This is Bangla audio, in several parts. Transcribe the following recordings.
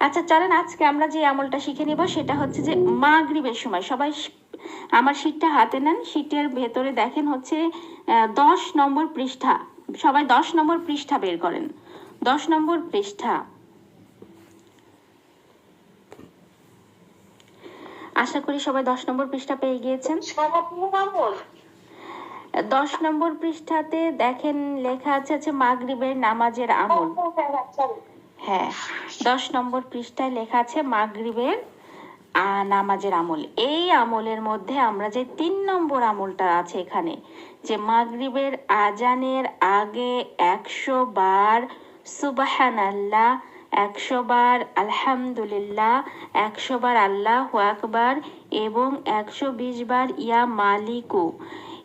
আচ্ছা চলেন আজকে আমরা যে আমলটা শিখে নিব সেটা হচ্ছে যে মাগরিবের সময়। সবাই আমার শীটটা হাতে নেন। শীটের ভেতরে দেখেন হচ্ছে দশ নম্বর পৃষ্ঠা। সবাই দশ নম্বর পৃষ্ঠা বের করেন। দশ নম্বর পৃষ্ঠা। আশা করি সবাই দশ নম্বর পৃষ্ঠা পেয়ে গিয়েছেন। দশ নম্বর পৃষ্ঠাতে দেখেন লেখা আছে আছে মাগরিবের নামাজের আমল। হ্যাঁ দশ নম্বর পৃষ্ঠায় লেখা আছে মাগরিবের নামাজের আমল। এই আমলের মধ্যে আমরা যে তিন নম্বর আমলটা আছে এখানে, যে মাগরিবের আজানের আগে একশো বার সুবাহান আল্লাহ একশো বার আলহামদুলিল্লাহ, একশো বার আল্লাহ আকবার এবং একশো বিশ বার ইয়া মালিকু।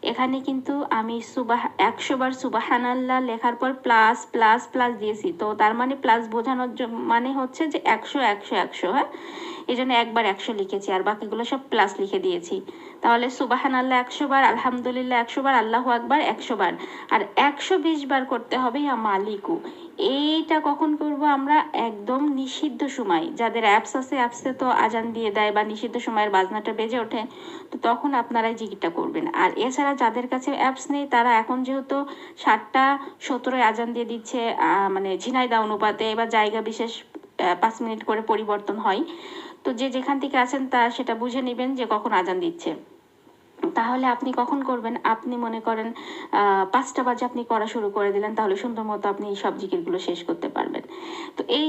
এখানে কিন্তু আমি সুবাহ, একশো বার সুবাহান আল্লাহ লেখার পর প্লাস প্লাস প্লাস দিয়েছি। তো তার মানে প্লাস বোঝানোর মানে হচ্ছে যে একশো একশো একশো হ্যাঁ? এই জন্য একবার একশো লিখেছি আর বাকিগুলো সব প্লাস লিখে দিয়েছি। তাহলে সুবাহান আল্লাহ একশো বার, আলহামদুলিল্লাহ একশো বার, আল্লাহ আকবার একশো বার। আর একশো বিশ বার করতে হবে ইয়া মালিকু। এইটা কখন করব আমরা? একদম নিষিদ্ধ সময়। যাদের অ্যাপস আছে অ্যাপসে তো আজান দিয়ে দেয় বা নিষিদ্ধ সময়ের বাজনাটা বেজে ওঠে, তো তখন আপনারা জিকিরটা করবেন। আর এছাড়া যাদের কাছে অ্যাপস নেই, তারা এখন যেহেতু সাতটা সতেরোয় আজান দিয়ে দিচ্ছে মানে ঝিনাইদা অনুপাতে বা জায়গা বিশেষ পাঁচ মিনিট করে পরিবর্তন হয় তো যে যেখান থেকে আসেন তা সেটা বুঝে নেবেন যে কখন আজান দিচ্ছে। তাহলে আপনি কখন করবেন? আপনি মনে করেন পাঁচটা বাজে আপনি করা শুরু করে দিলেন তাহলে সুন্দর মতো আপনি এই সব জিকিরগুলো শেষ করতে পারবেন। তো এই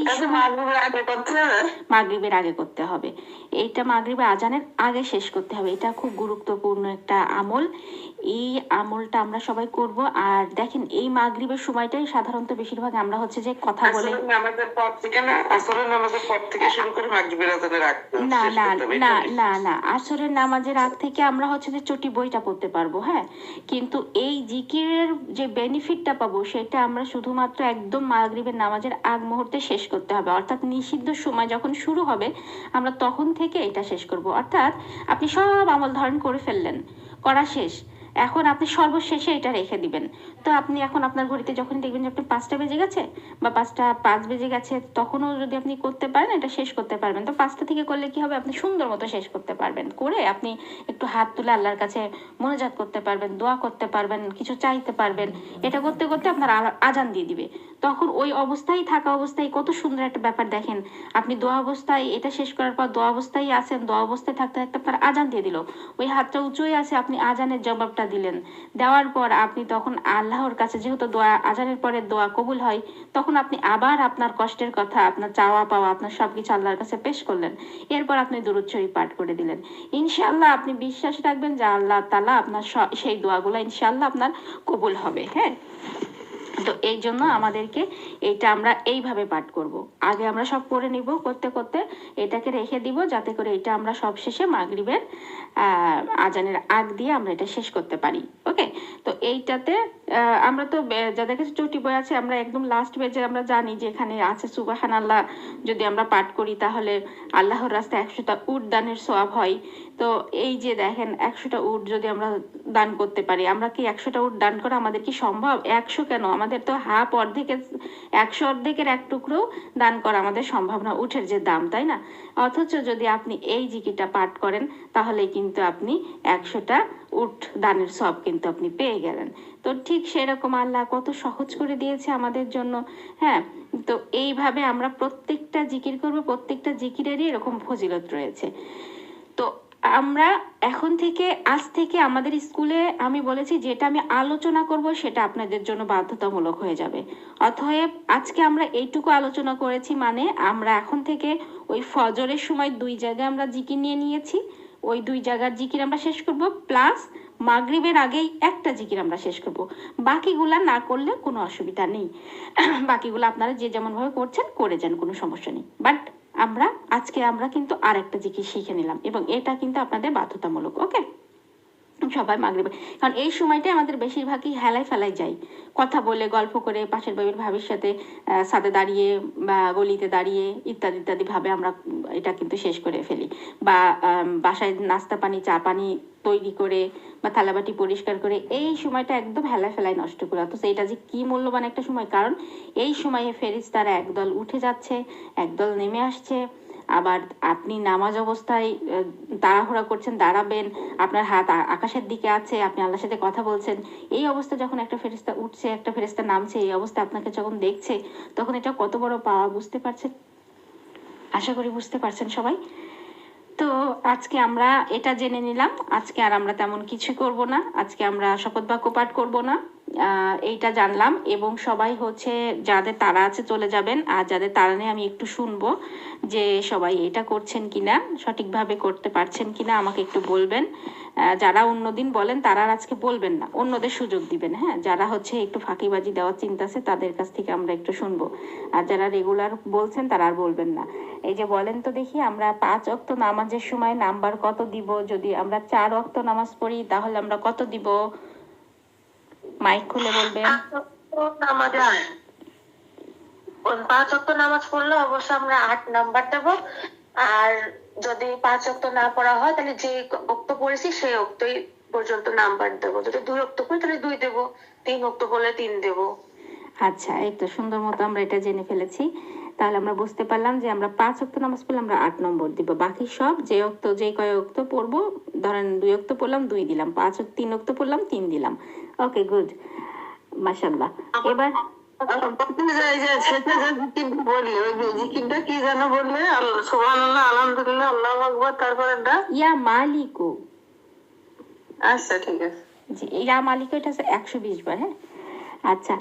মাগরিবের আগে করতে হবে। এইটা মাগরিবে আজানের আগে শেষ করতে হবে। এটা খুব গুরুত্বপূর্ণ একটা আমল। এই আমলটা আমরা সবাই করব। আর দেখেন এই মাগরিবের সময়টাই সাধারণত বেশিরভাগ আমরা হচ্ছে যে কথা বলে না না না না আসরের নামাজের আগ থেকে আমরা হচ্ছে যে চটি বইটা পড়তে পারব হ্যাঁ? কিন্তু এই জিকিরের যে বেনিফিটটা পাবো, সেটা আমরা শুধুমাত্র একদম মাগরিবের নামাজের আগ মুহূর্তে শেষ করতে হবে। অর্থাৎ নিষিদ্ধ সময় যখন শুরু হবে, আমরা তখন থেকে এটা শেষ করব। অর্থাৎ আপনি সব আমল ধারণ করে ফেললেন, করা শেষ। এখন আপনি সর্বশেষে এটা রেখে দিবেন। তো আপনি এখন আপনার ঘড়িতে যখন দেখবেন যে আপনি পাঁচটা বেজে গেছে বা পাঁচটা পাঁচ বেজে গেছে, তখনও যদি আপনি করতে পারেন, এটা শেষ করতে পারবেন। তো পাঁচটা থেকে করলে কি হবে? আপনি সুন্দর মতো শেষ করতে পারবেন। করে আপনি একটু হাত তুলে আল্লাহর কাছে মনোজাত করতে পারবেন, দোয়া করতে পারবেন, কিছু চাইতে পারবেন। এটা করতে করতে আপনার আজান দিয়ে দিবে। তখন ওই অবস্থায় থাকা অবস্থায় কত সুন্দর একটা ব্যাপার দেখেন। আপনি দোয়া অবস্থায়, এটা শেষ করার পর দোয়া অবস্থায় আছেন, দোয়া অবস্থায় থাকতে থাকতে আপনার আজান দিয়ে দিল। ওই হাতটা উঁচুই আছে, আপনি আজানের জবাবটা দিলেন। দেওয়ার পর আপনি তখন আল্লাহর কাছে যেহেতু দোয়া, আজানের পরে দোয়া কবুল হয়, তখন আপনি আবার আপনার কষ্টের কথা, আপনার চাওয়া পাওয়া, আপনার সবকিছু আল্লাহর কাছে পেশ করলেন। এরপর আপনি দুরুদ পাঠ করে দিলেন। ইনশাআল্লাহ আপনি বিশ্বাস রাখবেন যে আল্লাহ তালা আপনার সেই দোয়াগুলো ইনশাআল্লাহ আপনার কবুল হবে হ্যাঁ? তো এই জন্য আমাদেরকে এটা আমরা এইভাবে পাঠ করব। আগে আমরা সব করে নিব, করতে করতে এটাকে রেখে দিব, যাতে করে এটা আমরা সব শেষে মাগরিবের আজানের আগ দিয়ে আমরা এটা শেষ করতে পারি। ওকে? তো এইটাতে আমরা তো যাদের কাছে চটি বই আছে, আমরা একদম লাস্ট পেজে আমরা জানি যে এখানে আছে সুবাহান আল্লাহ যদি আমরা পাঠ করি তাহলে আল্লাহর রাস্তায় একশোটা উট দানের সোয়াব হয়। তো এই যে দেখেন, একশোটা উট যদি আমরা দান করতে পারি, আমরা কি একশোটা উট দান করা আমাদের কি সম্ভব? একশো কেন? আমাদের তো হাফ অর্ধেকের, একশো অর্ধেকের এক টুকরো দান করা আমাদের সম্ভব না, উঠের যে দাম, তাই না? অথচ যদি আপনি এই জিকিটা পাঠ করেন, তাহলে কিন্তু আপনি একশোটা উট দানের সব কিন্তু আপনি পেয়ে গেলেন। তো ঠিক সেরকম আল্লাহ কত সহজ করে দিয়েছে আমাদের জন্য হ্যাঁ? তো এইভাবে আমরা প্রত্যেকটা জিকির করব, প্রত্যেকটা জিকিরেরই এরকম ফজিলত রয়েছে। তো আমরা এখন থেকে, আজ থেকে আমাদের স্কুলে আমি বলেছি যেটা আমি আলোচনা করব সেটা আপনাদের জন্য বাধ্যতামূলক হয়ে যাবে। অতএব আজকে আমরা এইটুকু আলোচনা করেছি মানে আমরা এখন থেকে ওই ফজরের সময় দুই জায়গায় আমরা জিকির নিয়ে নিয়েছি। ওই দুই জায়গার জিকির আমরা শেষ করব, প্লাস মাগরিবের আগেই একটা জিকির আমরা শেষ করব। বাকিগুলা না করলে কোনো অসুবিধা নেই। বাকিগুলো আপনারা যে যেমনভাবে করছেন, করে যান, কোনো সমস্যা নেই। বাট আমরা, আজকে আমরা কিন্তু আর একটা জিকির শিখে নিলাম এবং এটা কিন্তু আপনাদের বাধ্যতামূলক, ওকে? সবাই মাগরিবে। কারণ এই সময়টাই আমাদের বেশিরভাগই হেলায় ফেলায় যাই। কথা বলে, গল্প করে, পাশের বাড়ির ভাবির সাথে সাথে দাঁড়িয়ে বা গলিতে দাঁড়িয়ে ইত্যাদি ইত্যাদি ভাবে আমরা এটা কিন্তু শেষ করে ফেলি। বা বাসায় নাস্তা পানি, চা পানি তৈরি করে বা থালাবাটি পরিষ্কার করে এই সময়টা একদম হেলায় ফেলায় নষ্ট করে, অথচ এটা যে কি মূল্যবান একটা সময়। কারণ এই সময়ে ফেরিস তারা একদল উঠে যাচ্ছে, একদল নেমে আসছে, আবার আপনি নামাজ অবস্থায় তাড়াহুড়া করছেন, দাঁড়াবেন, আপনার হাত আকাশের দিকে আছে, আপনি আল্লাহর সাথে কথা বলছেন, এই অবস্থা যখন একটা ফেরিস্তা উঠছে, একটা ফেরিস্তা নামছে, এই অবস্থা আপনাকে যখন দেখছে, তখন এটা কত বড় পাওয়া, বুঝতে পারছেন? আশা করি বুঝতে পারছেন সবাই। তো আজকে আমরা এটা জেনে নিলাম। আজকে আর আমরা তেমন কিছু করব না। আজকে আমরা শপথ বাক্য পাঠ করব না। এইটা জানলাম এবং সবাই হচ্ছে যাদের তারা আছে চলে যাবেন আর যাদের তারা নেই আমি একটু শুনব যে সবাই এটা করছেন কিনা, সঠিকভাবে করতে পারছেন কিনা আমাকে একটু বলবেন। যারা অন্যদিন বলেন তারা আজকে বলবেন না, অন্যদের সুযোগ দিবেন হ্যাঁ? যারা হচ্ছে একটু ফাঁকিবাজি দেওয়ার চিন্তা আছে তাদের কাছ থেকে আমরা একটু শুনব। আর যারা রেগুলার বলছেন তারা আর বলবেন না। এই যে বলেন তো দেখি আমরা পাঁচ অক্ত নামাজের সময় নাম্বার কত দিব? যদি আমরা চার অক্ত নামাজ পড়ি তাহলে আমরা কত দিব? মাইক খুলে বলবেন পাঁচ অক্ট নামাজ পড়লে অবশ্যই আমরা আট নাম্বার দেবো। আর যদি পাঁচ অক্ট না পড়া হয় তাহলে যে পড়েছি সেই পর্যন্ত নাম্বার দেবো। যদি দুই পড়ি তাহলে দুই দেবো। তিন পড়লে তিন দেবো। আচ্ছা এই তো সুন্দর মতো আমরা এটা জেনে ফেলেছি। তাহলে আমরা বুঝতে পারলাম যে আমরা পাঁচ অক্ত নামাজ পড়লে আমরা আট নম্বর দিব। বাকি সব যে অক্ত যে কয় অক্ত পড়ব ধরেন দুই অক্ত পড়লাম দুই দিলাম। পাঁচ তিন অক্ত পড়লাম তিন দিলাম। ওকে গুড মাশাল্লাহ এবার কি যেন বললে আল্লাহ সুবহানাল্লাহ আলহামদুলিল্লাহ আল্লাহু আকবার তারপরে ইয়া মালিকু। আচ্ছা ঠিক আছে। জি ইয়া মালিকু এটা একশো বিশ বার হ্যাঁ? আচ্ছা।